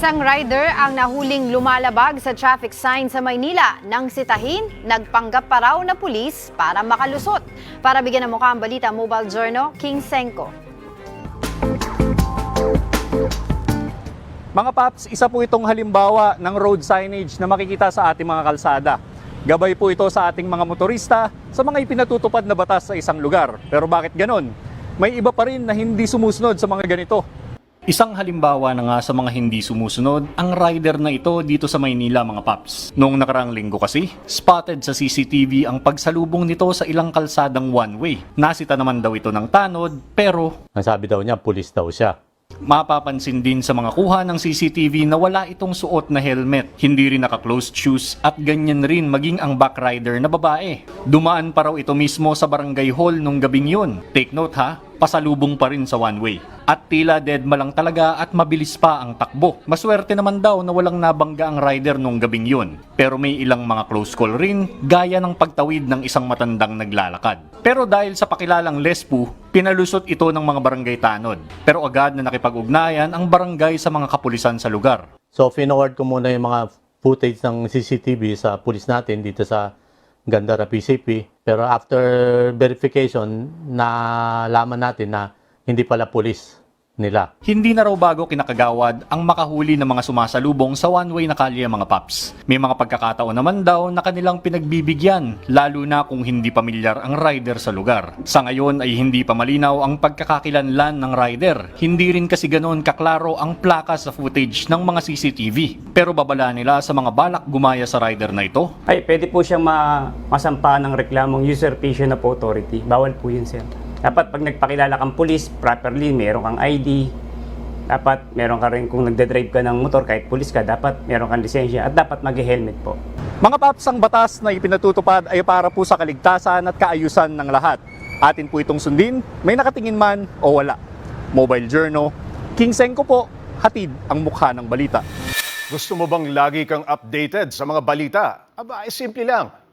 Isang rider ang nahuling lumalabag sa traffic sign sa Maynila. Nang sitahin, nagpanggap pa raw na pulis para makalusot. Para bigyan ng mukha ang balita, Mobile Journal, King Senko. Mga paps, isa po itong halimbawa ng road signage na makikita sa ating mga kalsada. Gabay po ito sa ating mga motorista sa mga ipinatutupad na batas sa isang lugar. Pero bakit ganon? May iba pa rin na hindi sumusunod sa mga ganito. Isang halimbawa na nga sa mga hindi sumusunod, ang rider na ito dito sa Maynila mga paps. Noong nakarang linggo kasi, spotted sa CCTV ang pagsalubong nito sa ilang kalsadang one-way. Nasita naman daw ito ng tanod, pero Ang sabi daw niya, pulis daw siya. Mapapansin din sa mga kuha ng CCTV na wala itong suot na helmet, hindi rin naka-closed shoes at ganyan rin maging ang backrider na babae. Dumaan pa raw ito mismo sa barangay hall nung gabing yun. Take note ha, pasalubong pa rin sa one way. At tila deadma lang talaga at mabilis pa ang takbo. Maswerte naman daw na walang nabangga ang rider nung gabing yun. Pero may ilang mga close call rin, gaya ng pagtawid ng isang matandang naglalakad. Pero dahil sa pakilalang lespu, pinalusot ito ng mga barangay tanod. Pero agad na nakipag-ugnayan ang barangay sa mga kapulisan sa lugar. So, finoward ko muna yung mga footage ng CCTV sa pulis natin dito sa Gandara PCP. Pero after verification, nalaman natin na hindi pala pulis nila. Hindi na raw bago kinakagawad ang makahuli ng mga sumasalubong sa one-way na kalye mga paps. May mga pagkakataon naman daw na kanilang pinagbibigyan, lalo na kung hindi pamilyar ang rider sa lugar. Sa ngayon ay hindi pa malinaw ang pagkakakilanlan ng rider. Hindi rin kasi ganoon kaklaro ang plaka sa footage ng mga CCTV. Pero babala nila sa mga balak gumaya sa rider na ito, Ay, pwede po siyang ma masampahan ng reklamong usurpation of authority. Bawal po yun, sir. Dapat pag nagpakilala kang pulis, properly, meron kang ID, dapat meron ka rin kung nagde-drive ka ng motor, kahit pulis ka, dapat meron kang lisensya at dapat mag-helmet po. Mga paps, ang batas na ipinatutupad ay para po sa kaligtasan at kaayusan ng lahat. Atin po itong sundin, may nakatingin man o wala. Mobile Journal, King Senko po, hatid ang mukha ng balita. Gusto mo bang lagi kang updated sa mga balita? Aba, ay simple lang.